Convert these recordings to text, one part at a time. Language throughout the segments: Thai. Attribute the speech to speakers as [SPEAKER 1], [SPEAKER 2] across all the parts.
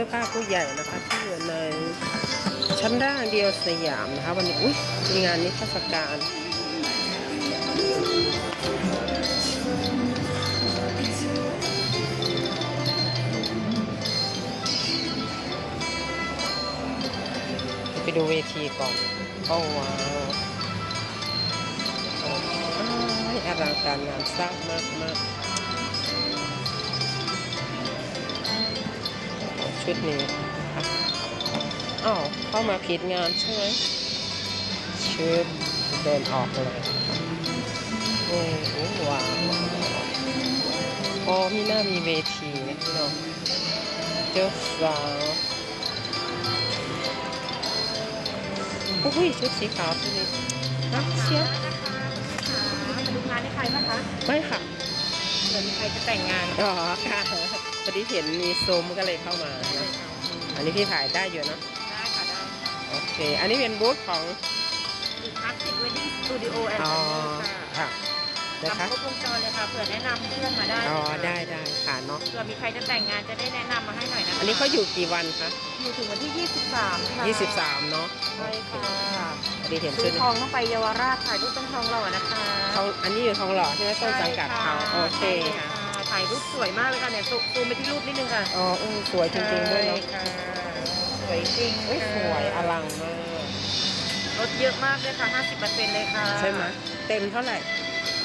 [SPEAKER 1] สื้อผ้าผู้ใหญ่นะคะ ที่อยู่ในชั้นล่างเดียวสยามนะคะ วันนี้อุ้ยมีงานนิทรรศการไปดูเวทีก่อนโอ้ว้าวออลังการงานสร้างมากมาก ชุดนี้นะคะอ้าวเข้ามาผิดงานใช่ไหมชุดเดินออกเลยโอ้โหว้าวโอ้มีหน้ามีเวทีนะพี่น้องเจ้าสาวอุ้ยชุดสีขาวชุดนี้รักเชียว
[SPEAKER 2] มาดูงานให้ใครบ้างคะ
[SPEAKER 1] ไม่ค่ะ
[SPEAKER 2] เดี๋ยวมีใครจะแต่งงาน
[SPEAKER 1] อ๋อค่ะพ อดีเห็นมีซูมก็เลยเข้ามานะอันนี้พี่ถ่ายได้อยู่เนอะ
[SPEAKER 2] ได้ค่ะได้
[SPEAKER 1] โอเค อันนี้เป็นบูธของ
[SPEAKER 2] คือคลาสสิกเวดดิ้งสตูดิโอแอนด์
[SPEAKER 1] อ๋อ
[SPEAKER 2] ค่ะ
[SPEAKER 1] ค่ะนะคะ
[SPEAKER 2] ทำครบวงจรเลยค่ะเผื่อแนะนำเพื่อนมาได้
[SPEAKER 1] อ๋อได้ได้ค่ะเนาะ
[SPEAKER 2] เผื่อมีใครจะแต่งงานจะได้แนะนำมาให้หน่อยนะคะ
[SPEAKER 1] อันนี้เขาอยู่กี่วันคะ
[SPEAKER 2] อยู่ถึงวันที่ 23 ค่ะ
[SPEAKER 1] 23 เนาะ
[SPEAKER 2] ใช่ค่ะ
[SPEAKER 1] พอดีเห็น
[SPEAKER 2] ซื้
[SPEAKER 1] ชุ
[SPEAKER 2] อ
[SPEAKER 1] ด
[SPEAKER 2] ทองต้องไปเยาวราชถ่ายรูปต้องทองหล่อนะคะ
[SPEAKER 1] ทองอันนี้อยู่ทองหล่อใช่ไหมต้นสังกัดเขาโอเคค่ะ
[SPEAKER 2] ถ่ายรูปสวยมากเลยค่ะเนี่ยซูซูมไปที่รูปนิดนึงค่ะ
[SPEAKER 1] อ๋อเออสวยจริงๆด้วยเนาะ
[SPEAKER 2] ใช่ค่ะสวยจริง
[SPEAKER 1] เอ้ยสวยอลังมาก
[SPEAKER 2] ลดเยอะมากเลยค่ะ 50%เลยค่ะ
[SPEAKER 1] ใช่ไหมเต็มเท่าไหร่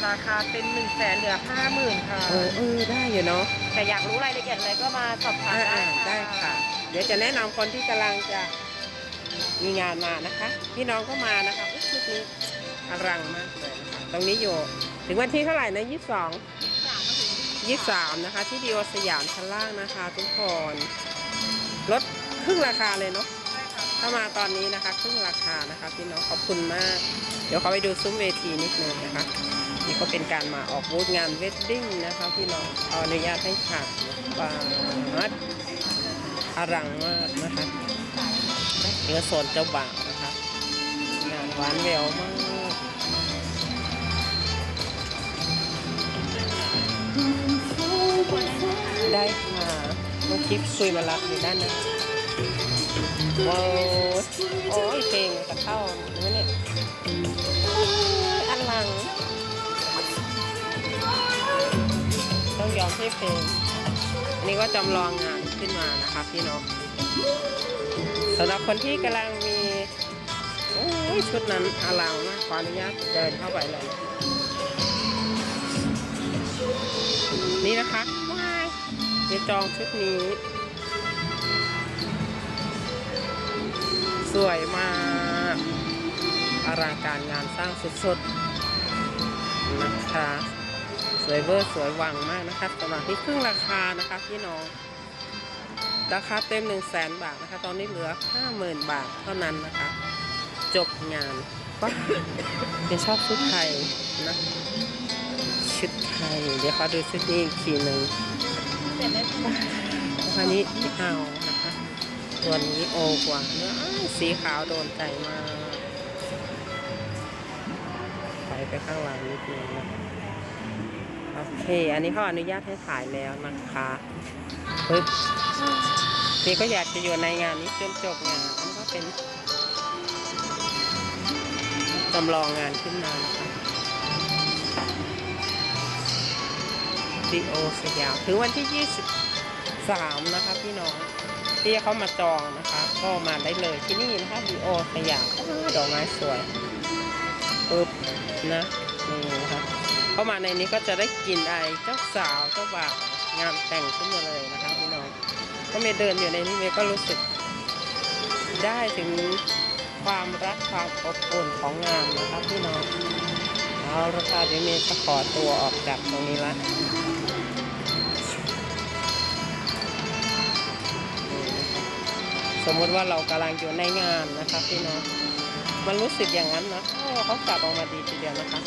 [SPEAKER 2] ราคาเป็น1นึ่งแสนเหลือ 50,000ค่ะ
[SPEAKER 1] เออเออได้อยู่เนาะ
[SPEAKER 2] แต่อยากรู้รายละเอียดอะไรก็มาสอบถาม
[SPEAKER 1] อ่า
[SPEAKER 2] ได้
[SPEAKER 1] อ่า
[SPEAKER 2] ค่ะ
[SPEAKER 1] ได้ค่ะ เดี๋ยวจะแนะนำคนที่กำลังจะมีงานมานะคะ พี่น้องก็มานะคะอุ๊ยชุดนี้อลังมากเลยนะคะตรงนี้อยู่ ถึงวันที่เท่าไหร่นะยี่สิบสอง ยี่สามนะคะ ที่ดีโอสยามชั้นล่างนะคะ ทุกคนลดครึ่งราคาเลยเนาะถ้ามาตอนนี้นะคะครึ่งราคานะคะพี่น้องขอบคุณมาก เดี๋ยวเขาไปดูซุ้มเวทีนิดนึงนะคะ นี่ก็เป็นการมาออกบูธงานเวดดิ้งนะคะพี่น้องขออนุญาตให้ถ่ายปาดอลังมากนะคะเนื้อโซนเจ้าบ่าวนะคะงานหวานแววมาก น้องทิพย์คุยมารับอยู่ด้านนั้นว้าวโอ้ยเพลงจะเข้าหรือเนี่ยอลัง ต้องยอมให้เพลง อันนี้ก็จำลองงานขึ้นมานะคะพี่น้องสำหรับคนที่กำลังมีโอ้ยชุดนั้นอลังมากขออนุญาตเดินเข้าไปเลย นี่นะคะ จะจองชุดนี้ สวยมากอลังการงานสร้างสุดๆนะคะสวยเวอร์สวยวังมากนะคะสำหรับที่ครึ่งราคานะคะพี่น้องราคาเต็ม1 0 0 0 0แสนบาทนะคะ ตอนนี้เหลือ 50,000 บาทเท่านั้นนะคะ จบงานว้าเป็นชอบชุดไทยนะ ชุดไทย เดี๋ยวขอดูชุดนี้อีกทีหนึ่ง อันนี้ไม่เอานะคะตัวนี้โอกว่าเนื้อสีขาวโดนใจมากไปไปข้างหลังนิดนึงนะโอเค อันนี้เขาอนุญาตให้ถ่ายแล้วนะคะปึ๊บนี่ก็อยากจะอยู่ในงานนี้จนจบงานอันก็เป็นจำลองงานขึ้นมานะคะ ดีโอสยามถึงวันที่ 23 นะคะพี่น้องที่เขามาจองนะคะ ก็มาได้เลยที่นี่นะคะดีโอสยามดอกไม้สวยปึ๊บนะนี่นะคะเข้ามาในนี้ก็จะได้กลินไอเจ้าสาวเจ้าบ่าวงานแต่งขึ้นมาเลยนะคะพี่น้องก็เมย์เดินอยู่ในนี้เมย์ก็รู้สึกได้ถึงความรักความอบอุ่นของงานนะคะพี่น้องเอาละค่ะเดี๋ยวเมย์จะขอตัวออกจากตรงนี้ละ สมมุติว่าเรากำลังอยู่ในงานนะคะพี่น้องมันรู้สึกอย่างนั้นนะโอ้เขาจับออกมาดีทีเดียวนะคะ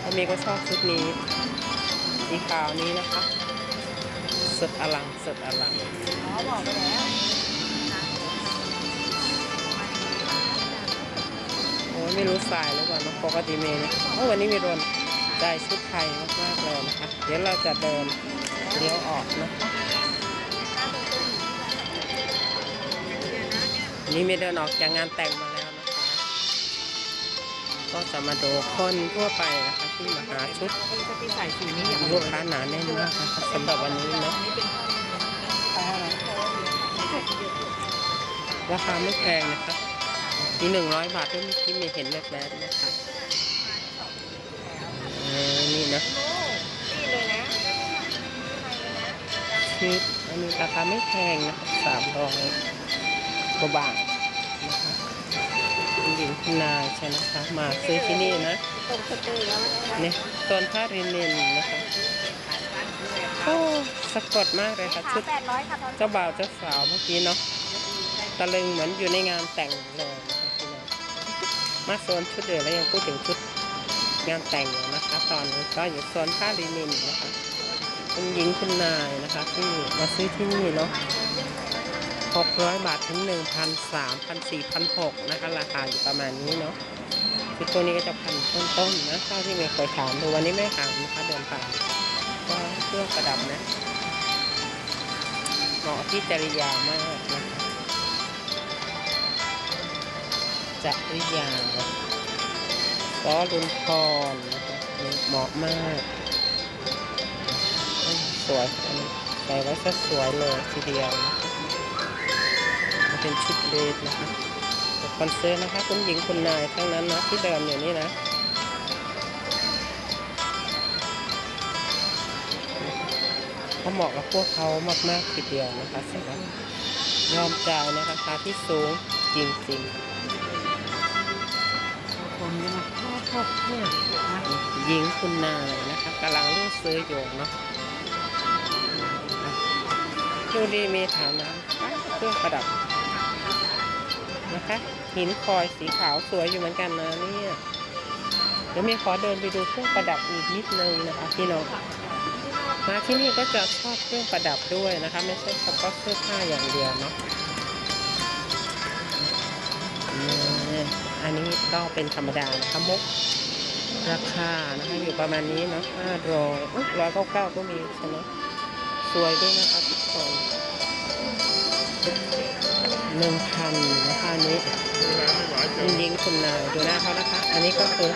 [SPEAKER 1] แล้วเมย์ก็ชอบชุดนี้สีขาวนี้นะคะสุดอลังสุดอลัง
[SPEAKER 2] อ๋อบอกไปแล้ว
[SPEAKER 1] โอ้ยไม่รู้สายหรือเปล่านะปกติเมย์นี่ยโอ้วันนี้มีโดนใจชุดไทยมากๆเลยนะคะ เดี๋ยวเราจะเดินเลี้ยวออกนะคะ นี่ไม่เดินออกจากงานแต่งมาแล้วนะคะ ก็จะมาดูคนทั่วไปนะคะที่มาหาชุด
[SPEAKER 2] จะไปใส่สีนี้อย่าง
[SPEAKER 1] ลูกค้าหนาแน่นมากนะคะสำหรับวันนี้เนาะ
[SPEAKER 2] นี้เป็นข้าวอะไร
[SPEAKER 1] ราคาไม่แพงนะคะมีหนึ่งร้อยบาทด้วยที่มีเห็นแบบแบบๆนะคะเออนี่นะ
[SPEAKER 2] นี่เลยนะ
[SPEAKER 1] ชุดอันนี้ราคาไม่แพงนะคะสามร้อย กว่าบาทนะคะคุณหญิงคุณนายใช่นะคะ มาซื้อที่นี่นะ
[SPEAKER 2] ตรงสเตอร์แล้วนะ
[SPEAKER 1] เนี่ยโซนผ้ารินินนะคะโอ้สะกดมากเลยค่ะชุด
[SPEAKER 2] แปดร้อยค่ะตอน
[SPEAKER 1] เจ้าบ่าวเจ้าสาวเมื่อกี้เนาะตะลึงเหมือนอยู่ในงานแต่งเลยนะคะพี่น้องมาโซนชุดเดียวแล้วยังพูดถึงชุดงานแต่งอยู่นะคะ ตอนนี้ก็อยู่โซนผ้าลินินนะคะคุณหญิงคุณนายนะคะที่มาซื้อที่นี่เนาะ หกร้อยบาทถึงหนึ่งพันสามพันสี่พันหกนะคะ ราคาอยู่ประมาณนี้เนาะชุดตัวนี้ก็จะพันต้นๆนะเท่าที่ไม่เคยถามดูวันนี้ไม่ถามนะคะเดินผ่านก็เครื่องประดับนะเหมาะที่จริยามากนะคะจริยาซอลุนพรนะคะเหมาะมาก สวยอันนี้ใส่ไว้ซะสวยเลยทีเดียวนะคะมัน เป็นชุดเดทนะคะคอนเสิร์ตนะคะคุณหญิงคุณนายทั้งนั้นนะที่เดินอยู่นี่นะก็เหมาะกับพวกเขามากๆทีเดียวนะคะสำหรับยอมจ่ายในราคาที่สูงจริง
[SPEAKER 2] ผมจะมาทอดทอเนี่ยนะ
[SPEAKER 1] ๆหญิงคุณนายนะคะกำลังเลือกซื้ออยู่เนาะดูดีมีฐานะเครื่องประดับ นะคะ หินคอยสีขาวสวยอยู่เหมือนกันนะเนี่ยเดี๋ยวมีขอเดินไปดูเครื่องประดับอีกนิดนึงนะคะพี่น้องมาที่นี่ก็จะชอบเครื่องประดับด้วยนะคะ ไม่ใช่เฉพาะเสื้อผ้าอย่างเดียวเนาะอันนี้ก็เป็นธรรมดานะคะมุกราคานะคะอยู่ประมาณนี้เนาะห้าร้อยร้อยเก้าเก้าก็มีใช่ไหมสวยด้วยนะคะทุกคน หนึ่งพันนะคะอันนี้ยิงคุณนายดูหน้าเขานะคะ อันนี้ก็คือ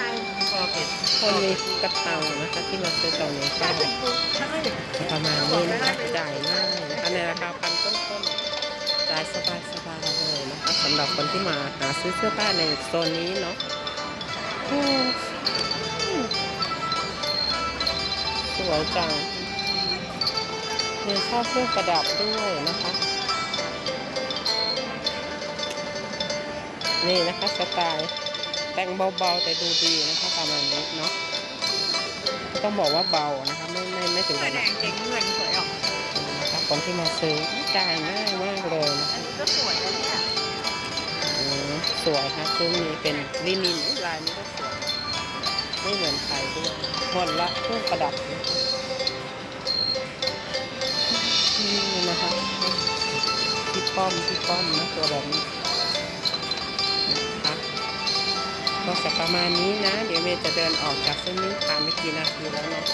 [SPEAKER 1] คนมีกระเตังนะคะที่มาซื้อตรงนี้ก็ประมาณนี้นะคะจ่ายง่ายนะคะในราคาพันต้นๆจ่ายสบายๆเลยนะคะสำหรับคนที่มาหาซื้อเสื้อผ้าในโซนนี้เนาะสวยจังมีชอบเครื่องประดับด้วยนะคะ นี่นะคะสไตล์แต่งเบาๆแต่ดูดีนะคะประมาณนี้เนาะต้องบอกว่าเบานะคะไม่ไม่ไม่ถึง
[SPEAKER 2] แด
[SPEAKER 1] กับหนัก
[SPEAKER 2] งเจ๋งเงินสวยออก
[SPEAKER 1] นะคะคนที่มาซื้อจ่ายง่ายมากเลยนะ
[SPEAKER 2] อันนี้ก็สวยแล้วเนี่ย
[SPEAKER 1] อืมสวยค่ะซึ่งมีเป็นลินินลายนี้ก็สวยไม่เหมือนใครด้วยหมดละเครื่องประดับนี่นะคะพี่ป้อมพี่ป้อมนะตัวแบบนี้ ก็จะประมาณนี้นะ เดี๋ยวเมย์จะเดินออกจากเส้นนี้ผ่านไม่กี่นาทีแล้วเนาะ